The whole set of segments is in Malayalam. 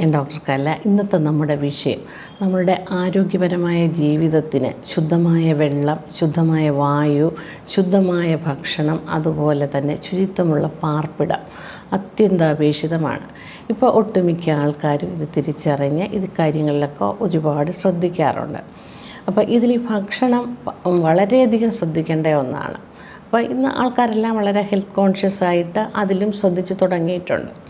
ഞാൻ ഡോക്ടർ കല്ല ഇന്നത്തെ നമ്മുടെ വിഷയം. നമ്മളുടെ ആരോഗ്യപരമായ ജീവിതത്തിന് ശുദ്ധമായ വെള്ളം ശുദ്ധമായ വായു ശുദ്ധമായ ഭക്ഷണം അതുപോലെ തന്നെ ശുചിത്വമുള്ള പാർപ്പിടം അത്യന്താപേക്ഷിതമാണ്. ഇപ്പോൾ ഒട്ടുമിക്ക ആൾക്കാരും ഇത് തിരിച്ചറിഞ്ഞ് ഇത് കാര്യങ്ങളിലൊക്കെ ഒരുപാട് ശ്രദ്ധിക്കാറുണ്ട്. അപ്പോൾ ഇതിൽ ഈ ഭക്ഷണം വളരെയധികം ശ്രദ്ധിക്കേണ്ട ഒന്നാണ്. അപ്പോൾ ഇന്ന് ആൾക്കാരെല്ലാം വളരെ ഹെൽത്ത് കോൺഷ്യസ് ആയിട്ട് അതിലും ശ്രദ്ധിച്ചു തുടങ്ങിയിട്ടുണ്ട്.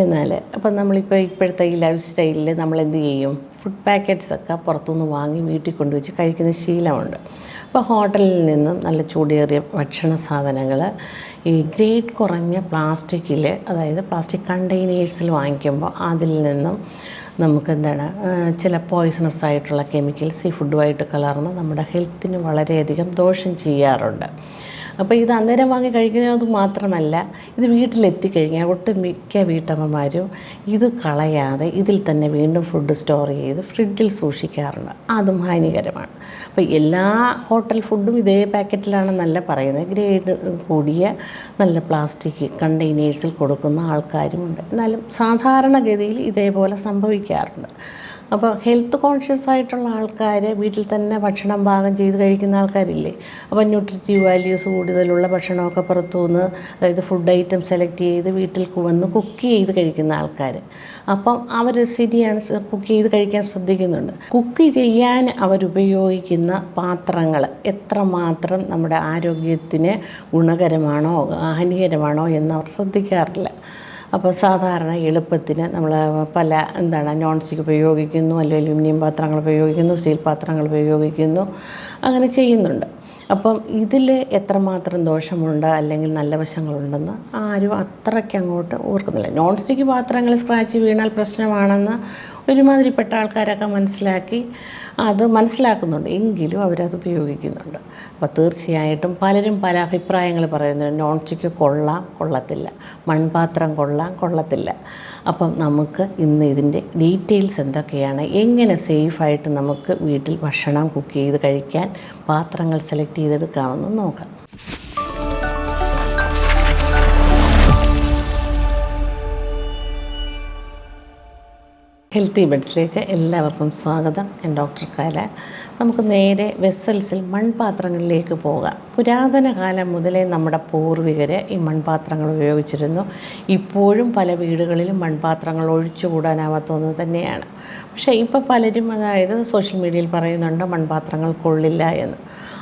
എന്നാൽ അപ്പം നമ്മളിപ്പോൾ ഇപ്പോഴത്തെ ഈ ലൈഫ് സ്റ്റൈലിൽ നമ്മൾ എന്ത് ചെയ്യും? ഫുഡ് പാക്കറ്റ്സ് ഒക്കെ പുറത്തുനിന്ന് വാങ്ങി വീട്ടിൽ കൊണ്ടുവച്ച് കഴിക്കുന്ന ശീലമുണ്ട്. അപ്പോൾ ഹോട്ടലിൽ നിന്നും നല്ല ചൂടേറിയ ഭക്ഷണ സാധനങ്ങൾ ഈ ഗ്രേഡ് കുറഞ്ഞ പ്ലാസ്റ്റിക്കിൽ അതായത് പ്ലാസ്റ്റിക് കണ്ടെയ്നേഴ്സിൽ വാങ്ങിക്കുമ്പോൾ അതിൽ നിന്നും നമുക്ക് എന്താണ് ചില പോയ്സണസ് ആയിട്ടുള്ള കെമിക്കൽസ് ഈ ഫുഡുമായിട്ട് കലർന്ന് നമ്മുടെ ഹെൽത്തിന് വളരെയധികം ദോഷം ചെയ്യാറുണ്ട്. അപ്പോൾ ഇത് അന്നേരം വാങ്ങി കഴിക്കുന്നത് മാത്രമല്ല ഇത് വീട്ടിലെത്തിക്കഴിഞ്ഞാൽ ഒട്ടുമിക്ക വീട്ടമ്മമാരും ഇത് കളയാതെ ഇതിൽ തന്നെ വീണ്ടും ഫുഡ് സ്റ്റോർ ചെയ്ത് ഫ്രിഡ്ജിൽ സൂക്ഷിക്കാറുണ്ട്. അതും ഹാനികരമാണ്. അപ്പോൾ എല്ലാ ഹോട്ടൽ ഫുഡും ഇതേ പാക്കറ്റിലാണെന്നല്ല പറയുന്നത്. ഗ്രേഡ് കൂടിയ നല്ല പ്ലാസ്റ്റിക് കണ്ടെയ്നേഴ്സിൽ കൊടുക്കുന്ന ആൾക്കാരുമുണ്ട്. എന്നാലും സാധാരണഗതിയിൽ ഇതേപോലെ സംഭവിക്കാറുണ്ട്. അപ്പോൾ ഹെൽത്ത് കോൺഷ്യസ് ആയിട്ടുള്ള ആൾക്കാർ വീട്ടിൽ തന്നെ ഭക്ഷണം പാകം ചെയ്ത് കഴിക്കുന്ന ആൾക്കാരില്ലേ? അപ്പോൾ ന്യൂട്രിറ്റീവ് വാല്യൂസ് കൂടുതലുള്ള ഭക്ഷണമൊക്കെ പുറത്തുനിന്ന് അതായത് ഫുഡ് ഐറ്റം സെലക്ട് ചെയ്ത് വീട്ടിൽ വന്ന് കുക്ക് ചെയ്ത് കഴിക്കുന്ന ആൾക്കാർ അപ്പം അവർ ശരിയാണ് കുക്ക് ചെയ്ത് കഴിക്കാൻ ശ്രദ്ധിക്കുന്നുണ്ട്. കുക്ക് ചെയ്യാൻ അവരുപയോഗിക്കുന്ന പാത്രങ്ങൾ എത്രമാത്രം നമ്മുടെ ആരോഗ്യത്തിന് ഗുണകരമാണോ ഹാനികരമാണോ അവർ ശ്രദ്ധിക്കാറില്ല. അപ്പോൾ സാധാരണ എളുപ്പത്തിന് നമ്മൾ പല എന്താണ് നോൺ സ്റ്റിക്ക് ഉപയോഗിക്കുന്നു അല്ലെങ്കിൽ അലുമിനിയം പാത്രങ്ങൾ ഉപയോഗിക്കുന്നു സ്റ്റീൽ പാത്രങ്ങൾ ഉപയോഗിക്കുന്നു അങ്ങനെ ചെയ്യുന്നുണ്ട്. അപ്പം ഇതിൽ എത്രമാത്രം ദോഷമുണ്ട് അല്ലെങ്കിൽ നല്ല വശങ്ങളുണ്ടെന്ന് ആരും അത്രയ്ക്ക് അങ്ങോട്ട് ഓർക്കുന്നില്ല. നോൺ സ്റ്റിക്ക് പാത്രങ്ങൾ സ്ക്രാച്ച് വീണാൽ പ്രശ്നമാണെന്ന് ഒരുമാതിരിപ്പെട്ട ആൾക്കാരൊക്കെ മനസ്സിലാക്കി അത് മനസ്സിലാക്കുന്നുണ്ട്. എങ്കിലും അവരത് ഉപയോഗിക്കുന്നുണ്ട്. അപ്പോൾ തീർച്ചയായിട്ടും പലരും പല അഭിപ്രായങ്ങൾ പറയുന്നുണ്ട് നോൺ സ്റ്റിക്ക് കൊള്ളാം കൊള്ളത്തില്ല. മൺപാത്രം കൊള്ളാം കൊള്ളത്തില്ല. അപ്പം നമുക്ക് ഇന്ന് ഇതിന്റെ ഡീറ്റെയിൽസ് എന്തൊക്കെയാണ്? എങ്ങനെ സേഫായിട്ട് നമുക്ക് വീട്ടിൽ ഭക്ഷണം കുക്ക് ചെയ്ത് കഴിക്കാൻ പാത്രങ്ങൾ സെലക്ട് ചെയ്തെടുക്കാമെന്ന് നോക്കാം. ഹെൽത്തി ബെഡ്സിലേക്ക് എല്ലാവർക്കും സ്വാഗതം. ഞാൻ ഡോക്ടർ കാല. നമുക്ക് നേരെ വെസൽസിൽ മൺപാത്രങ്ങളിലേക്ക് പോകാം. പുരാതന കാലം മുതലേ നമ്മുടെ പൂർവികർ ഈ മൺപാത്രങ്ങൾ ഉപയോഗിച്ചിരുന്നു. ഇപ്പോഴും പല വീടുകളിലും മൺപാത്രങ്ങൾ ഒഴിച്ചുകൂടാനാവാത്ത ഒന്ന് തന്നെയാണ്. പക്ഷേ ഇപ്പോൾ പലരും അതായത് സോഷ്യൽ മീഡിയയിൽ പറയുന്നുണ്ട് മൺപാത്രങ്ങൾ കൊള്ളില്ല എന്ന്.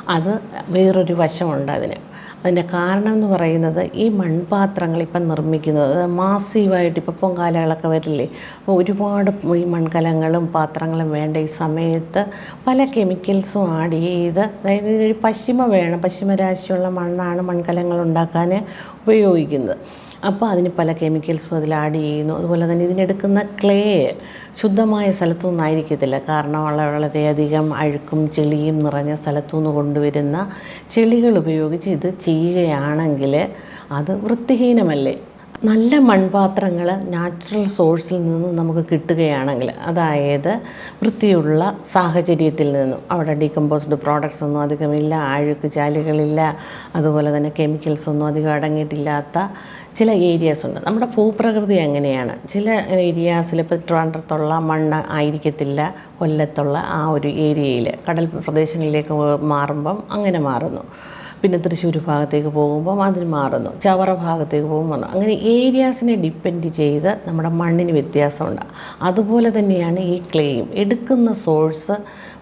അത് വേറൊരു വശമുണ്ട് അതിന്. അതിന്റെ കാരണം എന്ന് പറയുന്നത് ഈ മൺപാത്രങ്ങൾ ഇപ്പം നിർമ്മിക്കുന്നത്. മാസീവായിട്ട് ഇപ്പം പൊങ്കാലകളൊക്കെ വരില്ലേ? അപ്പോൾ ഒരുപാട് ഈ മൺകലങ്ങളും പാത്രങ്ങളും വേണ്ട ഈ സമയത്ത് പല കെമിക്കൽസും ആഡ് ചെയ്ത് അതായത് ഇതിനൊരു പശ്ചിമ വേണം. പശ്ചിമരാശിയുള്ള മണ്ണാണ് മൺകലങ്ങൾ ഉണ്ടാക്കാൻ ഉപയോഗിക്കുന്നത്. അപ്പോൾ അതിന് പല കെമിക്കൽസും അതിൽ ആഡ് ചെയ്യുന്നു. അതുപോലെ തന്നെ ഇതിനെടുക്കുന്ന ക്ലേ ശുദ്ധമായ സ്ഥലത്തു ആയിരിക്കത്തില്ല. കാരണം വളരെ വളരെയധികം അഴുക്കും ചെളിയും നിറഞ്ഞ സ്ഥലത്തു നിന്ന് കൊണ്ടുവരുന്ന ചെളികൾ ഉപയോഗിച്ച് ഇത് ചെയ്യുകയാണെങ്കിൽ അത് വൃത്തിഹീനമല്ലേ? നല്ല മൺപാത്രങ്ങൾ നാച്ചുറൽ സോഴ്സിൽ നിന്നും നമുക്ക് കിട്ടുകയാണെങ്കിൽ അതായത് വൃത്തിയുള്ള സാഹചര്യത്തിൽ നിന്നും. അവിടെ ഡീകമ്പോസ്ഡ് പ്രോഡക്ട്സ് ഒന്നും അധികമില്ല അഴുക്ക് ചാലുകളില്ല അതുപോലെ തന്നെ കെമിക്കൽസ് ഒന്നും അധികം അടങ്ങിയിട്ടില്ലാത്ത ചില ഏരിയാസ് ഉണ്ട്. നമ്മുടെ ഭൂപ്രകൃതി എങ്ങനെയാണ് ചില ഏരിയാസിൽ ഇപ്പോൾ ട്രിവാൻഡ്രത്തുള്ള മണ്ണ് ആയിരിക്കത്തില്ല കൊല്ലത്തുള്ള ആ ഒരു ഏരിയയിൽ കടൽ പ്രദേശങ്ങളിലേക്ക് മാറുമ്പം അങ്ങനെ മാറുന്നു. പിന്നെ തൃശ്ശൂർ ഭാഗത്തേക്ക് പോകുമ്പോൾ അതിന് മാറുന്നു. ചവറ ഭാഗത്തേക്ക് പോകുമ്പോൾ അങ്ങനെ ഏരിയാസിനെ ഡിപ്പെൻഡ് ചെയ്ത് നമ്മുടെ മണ്ണിന് വ്യത്യാസമുണ്ട്. അതുപോലെ തന്നെയാണ് ഈ ക്ലേയും എടുക്കുന്ന സോഴ്സ്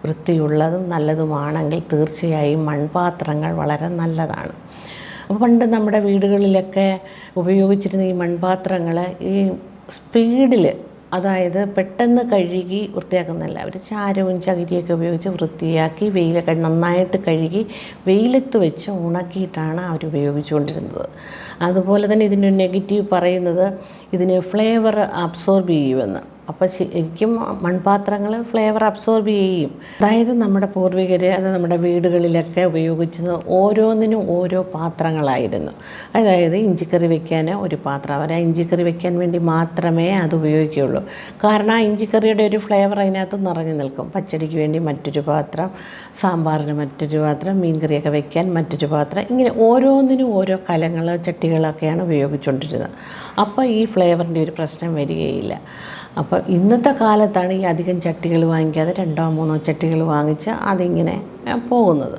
വൃത്തിയുള്ളതും നല്ലതുമാണെങ്കിൽ തീർച്ചയായും മൺപാത്രങ്ങൾ വളരെ നല്ലതാണ്. അപ്പോൾ പണ്ട് നമ്മുടെ വീടുകളിലൊക്കെ ഉപയോഗിച്ചിരുന്ന ഈ മൺപാത്രങ്ങൾ ഈ സ്പീഡിൽ അതായത് പെട്ടെന്ന് കഴുകി വൃത്തിയാക്കുന്നതല്ല. അവർ ചാരവും ചകിരിയൊക്കെ ഉപയോഗിച്ച് വൃത്തിയാക്കി വെയിലൊക്കെ നന്നായിട്ട് കഴുകി വെയിലത്ത് വെച്ച് ഉണക്കിയിട്ടാണ് അവർ ഉപയോഗിച്ചുകൊണ്ടിരുന്നത്. അതുപോലെ തന്നെ ഇതിന്റെ നെഗറ്റീവ് പറയുന്നത് ഇതിന് ഫ്ലേവർ അബ്സോർബ് ചെയ്യുമെന്ന്. അപ്പോൾ ശരിക്കും മൺപാത്രങ്ങൾ ഫ്ലേവർ അബ്സോർബ് ചെയ്യും. അതായത് നമ്മുടെ പൂർവികർ അത് നമ്മുടെ വീടുകളിലൊക്കെ ഉപയോഗിച്ചത് ഓരോന്നിനും ഓരോ പാത്രങ്ങളായിരുന്നു. അതായത് ഇഞ്ചിക്കറി വയ്ക്കാൻ ഒരു പാത്രം. അവർ ഇഞ്ചിക്കറി വയ്ക്കാൻ വേണ്ടി മാത്രമേ അത് ഉപയോഗിക്കുകയുള്ളൂ. കാരണം ആ ഇഞ്ചിക്കറിയുടെ ഒരു ഫ്ലേവർ അതിനകത്ത് നിറഞ്ഞു നിൽക്കും. പച്ചടിക്ക് വേണ്ടി മറ്റൊരു പാത്രം സാമ്പാറിന് മറ്റൊരു പാത്രം മീൻകറിയൊക്കെ വയ്ക്കാൻ മറ്റൊരു പാത്രം. ഇങ്ങനെ ഓരോന്നിനും ഓരോ കലങ്ങൾ ചട്ടികളൊക്കെയാണ് ഉപയോഗിച്ചുകൊണ്ടിരുന്നത് അപ്പോൾ ഈ ഫ്ലേവറിന്റെ ഒരു പ്രശ്നം വരികയില്ല. അപ്പോൾ ഇന്നത്തെ കാലത്താണ് ഈ അധികം ചട്ടികൾ വാങ്ങിക്കാതെ രണ്ടോ മൂന്നോ ചട്ടികൾ വാങ്ങിച്ച് അതിങ്ങനെ പോകുന്നത്.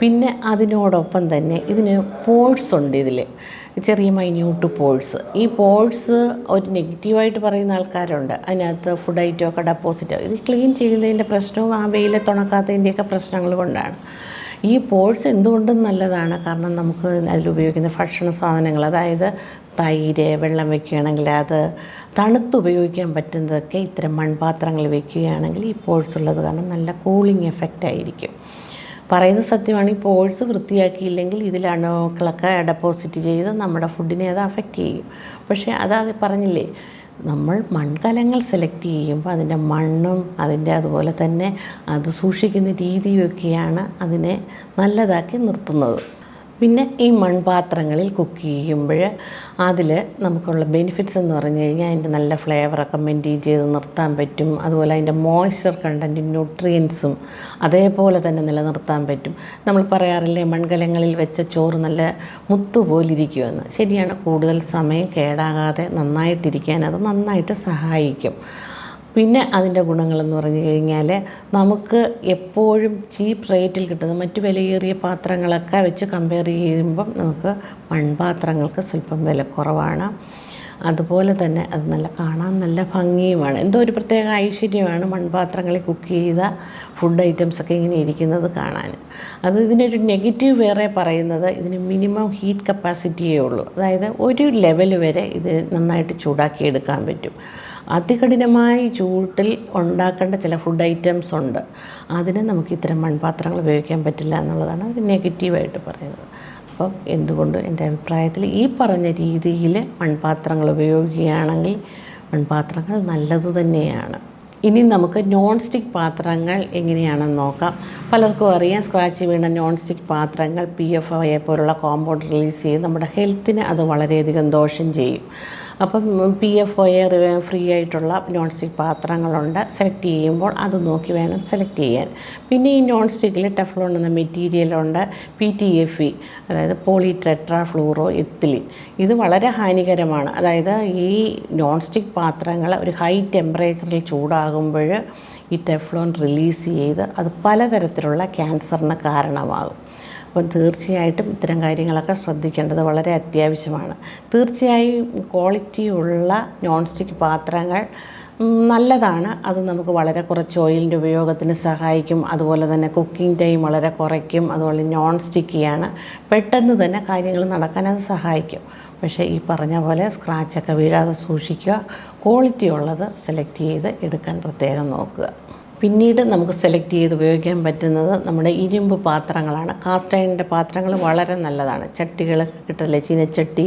പിന്നെ അതിനോടൊപ്പം തന്നെ ഇതിന് പോഴ്സ് ഉണ്ട് ഇതിൽ ചെറിയ മൈന്യൂട്ട് പോഴ്സ് ഈ പോഴ്സ് ഒരു നെഗറ്റീവായിട്ട് പറയുന്ന ആൾക്കാരുണ്ട്. അതിനകത്ത് ഫുഡ് ഐറ്റമൊക്കെ ഡെപ്പോസിറ്റോ. ഇത് ക്ലീൻ ചെയ്യുന്നതിന്റെ പ്രശ്നവും ആ വെയിലെ തുണക്കാത്തതിന്റെയൊക്കെ പ്രശ്നങ്ങൾ കൊണ്ടാണ്. ഈ പോഴ്സ് എന്തുകൊണ്ടും നല്ലതാണ്? കാരണം നമുക്ക് അതിലുപയോഗിക്കുന്ന ഭക്ഷണ സാധനങ്ങൾ അതായത് തൈര് വെള്ളം വെക്കുകയാണെങ്കിൽ അത് തണുത്ത് ഉപയോഗിക്കാൻ പറ്റുന്നതൊക്കെ ഇത്തരം മൺപാത്രങ്ങൾ വെക്കുകയാണെങ്കിൽ ഈ പോഴ്സ് ഉള്ളത് കാരണം നല്ല കൂളിംഗ് എഫക്റ്റ് ആയിരിക്കും. പറയുന്ന സത്യമാണ് ഈ പോഴ്സ് വൃത്തിയാക്കിയില്ലെങ്കിൽ ഇതിൽ അണുക്കളൊക്കെ ഡെപ്പോസിറ്റ് ചെയ്ത് നമ്മുടെ ഫുഡിനെ അത് അഫക്റ്റ് ചെയ്യും. പക്ഷേ അതാ പറഞ്ഞില്ലേ നമ്മൾ മൺകലങ്ങൾ സെലക്ട് ചെയ്യുമ്പോൾ അതിന്റെ മണ്ണും അതിന്റെ അതുപോലെ തന്നെ അത് സൂക്ഷിക്കുന്ന രീതിയൊക്കെയാണ് അതിനെ നല്ലതാക്കി നിർത്തുന്നത്. പിന്നെ ഈ മൺപാത്രങ്ങളിൽ കുക്ക് ചെയ്യുമ്പോൾ അതിൽ നമുക്കുള്ള ബെനിഫിറ്റ്സ് എന്ന് പറഞ്ഞു കഴിഞ്ഞാൽ അതിന്റെ നല്ല ഫ്ലേവറൊക്കെ മെയിന്റെയിൻ ചെയ്ത് നിർത്താൻ പറ്റും. അതുപോലെ അതിന്റെ മോയ്സ്ചർ കണ്ടന്റ് ന്യൂട്രിയൻസും അതേപോലെ തന്നെ നിലനിർത്താൻ പറ്റും. നമ്മൾ പറയാറില്ലേ മൺകലങ്ങളിൽ വെച്ച ചോറ് നല്ല മുത്തുപോലിരിക്കുമെന്ന് ശരിയാണ് കൂടുതൽ സമയം കേടാകാതെ നന്നായിട്ടിരിക്കാൻ അത് നന്നായിട്ട് സഹായിക്കും. പിന്നെ അതിന്റെ ഗുണങ്ങളെന്ന് പറഞ്ഞു കഴിഞ്ഞാൽ നമുക്ക് എപ്പോഴും ചീപ്പ് റേറ്റിൽ കിട്ടുന്ന മറ്റ് വിലയേറിയ പാത്രങ്ങളൊക്കെ വെച്ച് കമ്പയർ ചെയ്യുമ്പം നമുക്ക് മൺപാത്രങ്ങൾക്ക് സ്വല്പം വില കുറവാണ്. അതുപോലെ തന്നെ അത് നല്ല കാണാൻ നല്ല ഭംഗിയുമാണ്. എന്തോ ഒരു പ്രത്യേക ഐശ്വര്യമാണ് മൺപാത്രങ്ങളിൽ കുക്ക് ചെയ്ത ഫുഡ് ഐറ്റംസ് ഒക്കെ ഇങ്ങനെ ഇരിക്കുന്നത് കാണാൻ. അത് ഇതിനൊരു നെഗറ്റീവ് വേറെ പറയുന്നത് ഇതിന് മിനിമം ഹീറ്റ് കപ്പാസിറ്റിയേ ഉള്ളൂ. അതായത് ഒരു ലെവൽ വരെ ഇത് നന്നായിട്ട് ചൂടാക്കി എടുക്കാൻ പറ്റും. അതികഠിനമായ ചൂട്ടിൽ ഉണ്ടാക്കേണ്ട ചില ഫുഡ് ഐറ്റംസ് ഉണ്ട്. അതിന് നമുക്ക് ഇത്തരം മൺപാത്രങ്ങൾ ഉപയോഗിക്കാൻ പറ്റില്ല എന്നുള്ളതാണ് നെഗറ്റീവായിട്ട് പറയുന്നത്. അപ്പം എന്തുകൊണ്ട് എന്റെ അഭിപ്രായത്തിൽ ഈ പറഞ്ഞ രീതിയിൽ മൺപാത്രങ്ങൾ ഉപയോഗിക്കുകയാണെങ്കിൽ മൺപാത്രങ്ങൾ നല്ലത് തന്നെയാണ്. ഇനി നമുക്ക് നോൺ സ്റ്റിക്ക് പാത്രങ്ങൾ എങ്ങനെയാണെന്ന് നോക്കാം. പലർക്കും അറിയാം സ്ക്രാച്ച് വീണ നോൺ സ്റ്റിക്ക് പാത്രങ്ങൾ പി എഫ് ഒയെ പോലുള്ള കോമ്പൗണ്ട് റിലീസ് ചെയ്ത് നമ്മുടെ ഹെൽത്തിന് അത് വളരെയധികം ദോഷം ചെയ്യും. അപ്പം പി എഫ് ഒയെ ഫ്രീ ആയിട്ടുള്ള നോൺ സ്റ്റിക്ക് പാത്രങ്ങളുണ്ട്. സെലക്ട് ചെയ്യുമ്പോൾ അത് നോക്കി വേണം സെലക്ട് ചെയ്യാൻ. പിന്നെ ഈ നോൺ സ്റ്റിക്കിൽ ടെഫ്ലോൺ എന്ന മെറ്റീരിയലുണ്ട് പി ടി എഫ് ഇ അതായത് പോളി ടെട്രാ ഫ്ലൂറോ എത്തിലിൻ ഇത് വളരെ ഹാനികരമാണ്. അതായത് ഈ നോൺ സ്റ്റിക്ക് പാത്രങ്ങൾ ഒരു ഹൈ ടെമ്പറേച്ചറിൽ ചൂടാകുമ്പോൾ ഈ ടെഫ്ലോൺ റിലീസ് ചെയ്ത് അത് പലതരത്തിലുള്ള ക്യാൻസറിന് കാരണമാകും. അപ്പം തീർച്ചയായിട്ടും ഇത്തരം കാര്യങ്ങളൊക്കെ ശ്രദ്ധിക്കേണ്ടത് വളരെ അത്യാവശ്യമാണ്. തീർച്ചയായും ക്വാളിറ്റി ഉള്ള നോൺ സ്റ്റിക്ക് പാത്രങ്ങൾ നല്ലതാണ്. അത് നമുക്ക് വളരെ കുറച്ച് ഓയിലിന്റെ ഉപയോഗത്തിന് സഹായിക്കും. അതുപോലെ തന്നെ കുക്കിംഗ് ടൈം വളരെ കുറയ്ക്കും. അതുപോലെ നോൺ സ്റ്റിക്കിയാണ് പെട്ടെന്ന് തന്നെ കാര്യങ്ങൾ നടക്കാൻ അത് സഹായിക്കും. പക്ഷേ ഈ പറഞ്ഞ പോലെ സ്ക്രാച്ചൊക്കെ വീഴാതെ സൂക്ഷിക്കുക. ക്വാളിറ്റി ഉള്ളത് സെലക്ട് ചെയ്ത് എടുക്കാൻ പ്രത്യേകം നോക്കുക. പിന്നീട് നമുക്ക് സെലക്ട് ചെയ്ത് ഉപയോഗിക്കാൻ പറ്റുന്നത് നമ്മുടെ ഇരുമ്പ് പാത്രങ്ങളാണ്. കാസ്റ്റ് അയണിന്റെ പാത്രങ്ങൾ വളരെ നല്ലതാണ്. ചട്ടികൾ കിട്ടില്ലേ ചീനച്ചട്ടി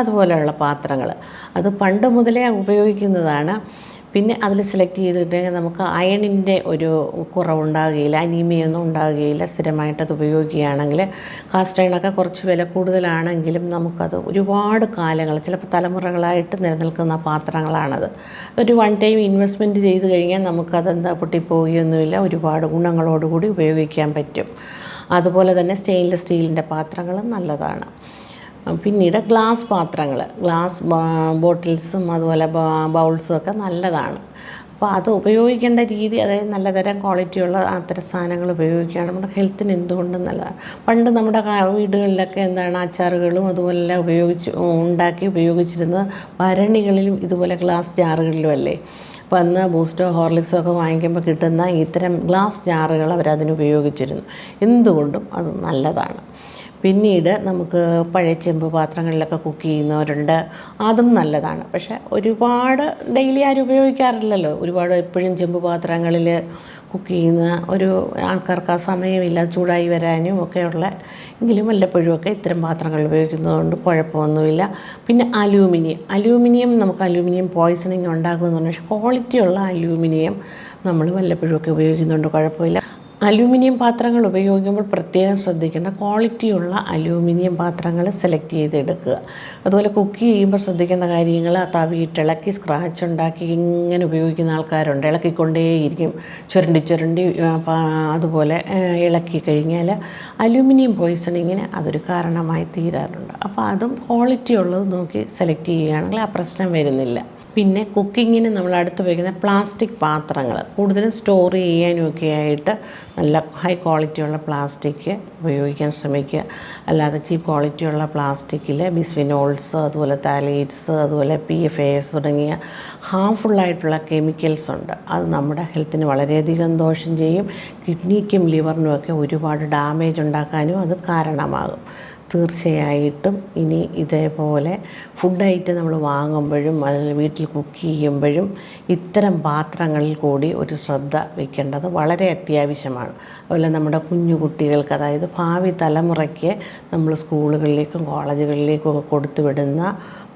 അതുപോലെയുള്ള പാത്രങ്ങൾ. അത് പണ്ട് മുതലേ ഉപയോഗിക്കുന്നതാണ്. പിന്നെ അതിൽ സെലക്ട് ചെയ്തിട്ടുണ്ടെങ്കിൽ നമുക്ക് അയണിന്റെ ഒരു കുറവുണ്ടാകുകയില്ല അനീമിയൊന്നും ഉണ്ടാകുകയില്ല സ്ഥിരമായിട്ട് അത് ഉപയോഗിക്കുകയാണെങ്കിൽ കാസ്റ്റ് അയണൊക്കെ കുറച്ച് വില കൂടുതലാണെങ്കിലും നമുക്കത് ഒരുപാട് കാലങ്ങൾ ചിലപ്പോൾ തലമുറകളായിട്ട് നിലനിൽക്കുന്ന പാത്രങ്ങളാണത്. ഒരു വൺ ടൈം ഇൻവെസ്റ്റ്മെന്റ് ചെയ്ത് കഴിഞ്ഞാൽ നമുക്കതെന്താ പൊട്ടിപ്പോവുകയൊന്നുമില്ല ഒരുപാട് ഗുണങ്ങളോടുകൂടി ഉപയോഗിക്കാൻ പറ്റും. അതുപോലെ തന്നെ സ്റ്റെയിൻലെസ് സ്റ്റീലിന്റെ പാത്രങ്ങളും നല്ലതാണ്. പിന്നീട് ഗ്ലാസ് പാത്രങ്ങൾ ഗ്ലാസ് ബോട്ടിൽസും അതുപോലെ ബൗൾസും ഒക്കെ നല്ലതാണ്. അപ്പോൾ അത് ഉപയോഗിക്കേണ്ട രീതി അതായത് നല്ലതരം ക്വാളിറ്റിയുള്ള അത്തരം സാധനങ്ങൾ ഉപയോഗിക്കുകയാണ് നമ്മുടെ ഹെൽത്തിന് എന്തുകൊണ്ടും നല്ലതാണ്. പണ്ട് നമ്മുടെ വീടുകളിലൊക്കെ എന്താണ് അച്ചാറുകളും അതുപോലെ ഉപയോഗിച്ച് ഉണ്ടാക്കി ഉപയോഗിച്ചിരുന്നത് ഭരണികളിലും ഇതുപോലെ ഗ്ലാസ് ജാറുകളിലും അല്ലേ? അപ്പോൾ അന്ന് ബൂസ്റ്റോ ഹോർലിക്സോ ഒക്കെ വാങ്ങിക്കുമ്പോൾ കിട്ടുന്ന ഇത്തരം ഗ്ലാസ് ജാറുകൾ അവരതിന് ഉപയോഗിച്ചിരുന്നു. എന്തുകൊണ്ടും അത് നല്ലതാണ്. പിന്നീട് നമുക്ക് പഴയ ചെമ്പ് പാത്രങ്ങളിലൊക്കെ കുക്ക് ചെയ്യുന്നവരുണ്ട്. അതും നല്ലതാണ്. പക്ഷേ ഒരുപാട് ഡെയിലി ആരും ഉപയോഗിക്കാറില്ലല്ലോ. ഒരുപാട് എപ്പോഴും ചെമ്പ് പാത്രങ്ങളിൽ കുക്ക് ചെയ്യുന്ന ഒരു ആൾക്കാർക്ക് ആ സമയമില്ല. ചൂടായി വരാനും ഒക്കെയുള്ള എങ്കിലും വല്ലപ്പോഴുമൊക്കെ ഇത്തരം പാത്രങ്ങൾ ഉപയോഗിക്കുന്നതുകൊണ്ട് കുഴപ്പമൊന്നുമില്ല. പിന്നെ അലൂമിനിയം. അലൂമിനിയം നമുക്ക് അലൂമിനിയം പോയ്സണിങ് ഉണ്ടാക്കുമെന്ന് പക്ഷേ ക്വാളിറ്റിയുള്ള അലൂമിനിയം നമ്മൾ വല്ലപ്പോഴുമൊക്കെ ഉപയോഗിക്കുന്നുണ്ട് കുഴപ്പമില്ല. അലൂമിനിയം പാത്രങ്ങൾ ഉപയോഗിക്കുമ്പോൾ പ്രത്യേകം ശ്രദ്ധിക്കേണ്ട ക്വാളിറ്റിയുള്ള അലൂമിനിയം പാത്രങ്ങൾ സെലക്ട് ചെയ്തെടുക്കുക. അതുപോലെ കുക്ക് ചെയ്യുമ്പോൾ ശ്രദ്ധിക്കേണ്ട കാര്യങ്ങൾ ആ തവിയിട്ട് ഇളക്കി സ്ക്രാച്ച് ഉണ്ടാക്കി ഇങ്ങനെ ഉപയോഗിക്കുന്ന ആൾക്കാരുണ്ട്. ഇളക്കിക്കൊണ്ടേയിരിക്കും. ചുരണ്ടി ചുരണ്ടി അതുപോലെ ഇളക്കി കഴിഞ്ഞാൽ അലൂമിനിയം പോയിസണിങ്ങിന് അതൊരു കാരണമായി തീരാറുണ്ട്. അപ്പോൾ അതും ക്വാളിറ്റി ഉള്ളത് നോക്കി സെലക്ട് ചെയ്യുകയാണെങ്കിൽ ആ പ്രശ്നം വരുന്നില്ല. പിന്നെ കുക്കിങ്ങിന് നമ്മൾ അടുത്ത് ഉപയോഗിക്കുന്ന പ്ലാസ്റ്റിക് പാത്രങ്ങൾ. കൂടുതലും സ്റ്റോർ ചെയ്യാനുമൊക്കെ ആയിട്ട് നല്ല ഹൈ ക്വാളിറ്റിയുള്ള പ്ലാസ്റ്റിക് ഉപയോഗിക്കാൻ ശ്രമിക്കുക. അല്ലാതെ ചീപ്പ് ക്വാളിറ്റിയുള്ള പ്ലാസ്റ്റിക്കിൽ ബിസ്ഫിനോൾസ് അതുപോലെ താലേറ്റ്സ് അതുപോലെ പി എഫ് എസ് തുടങ്ങിയ ഹാംഫുള്ളായിട്ടുള്ള കെമിക്കൽസ് ഉണ്ട്. അത് നമ്മുടെ ഹെൽത്തിന് വളരെയധികം ദോഷം ചെയ്യും. കിഡ്നിക്കും ലിവറിനുമൊക്കെ ഒരുപാട് ഡാമേജ് ഉണ്ടാക്കാനും അത് കാരണമാകും. തീർച്ചയായിട്ടും ഇനി ഇതേപോലെ ഫുഡ് ഐറ്റം നമ്മൾ വാങ്ങുമ്പോഴും അതിൽ വീട്ടിൽ കുക്ക് ചെയ്യുമ്പോഴും ഇത്തരം പാത്രങ്ങളിൽ കൂടി ഒരു ശ്രദ്ധ വയ്ക്കേണ്ടത് വളരെ അത്യാവശ്യമാണ്. അതുപോലെ നമ്മുടെ കുഞ്ഞു കുട്ടികൾക്ക് അതായത് ഭാവി തലമുറയ്ക്ക് നമ്മൾ സ്കൂളുകളിലേക്കും കോളേജുകളിലേക്കും ഒക്കെ കൊടുത്തു വിടുന്ന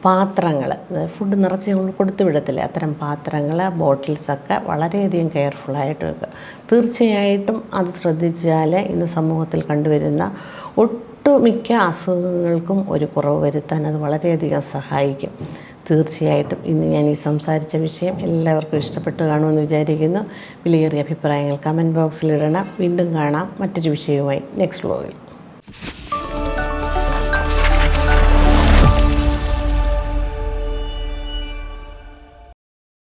പാത്രങ്ങൾ ഫുഡ് നിറച്ച് നമ്മൾ കൊടുത്തു വിടത്തില്ല. അത്തരം പാത്രങ്ങൾ ബോട്ടിൽസൊക്കെ വളരെയധികം കെയർഫുള്ളായിട്ട് വെക്കുക. തീർച്ചയായിട്ടും അത് ശ്രദ്ധിച്ചാൽ ഇന്ന് സമൂഹത്തിൽ കണ്ടുവരുന്ന ഒട്ടുമിക്ക അസുഖങ്ങൾക്കും ഒരു കുറവ് വരുത്താൻ അത് വളരെയധികം സഹായിക്കും. തീർച്ചയായിട്ടും ഇന്ന് ഞാൻ ഈ സംസാരിച്ച വിഷയം എല്ലാവർക്കും ഇഷ്ടപ്പെട്ടു കാണുമെന്ന് വിചാരിക്കുന്നു. വിലയേറിയ അഭിപ്രായങ്ങൾ കമന്റ് ബോക്സിലിടണം വീണ്ടും കാണാം മറ്റൊരു വിഷയവുമായി നെക്സ്റ്റ് വ്ലോഗിൽ.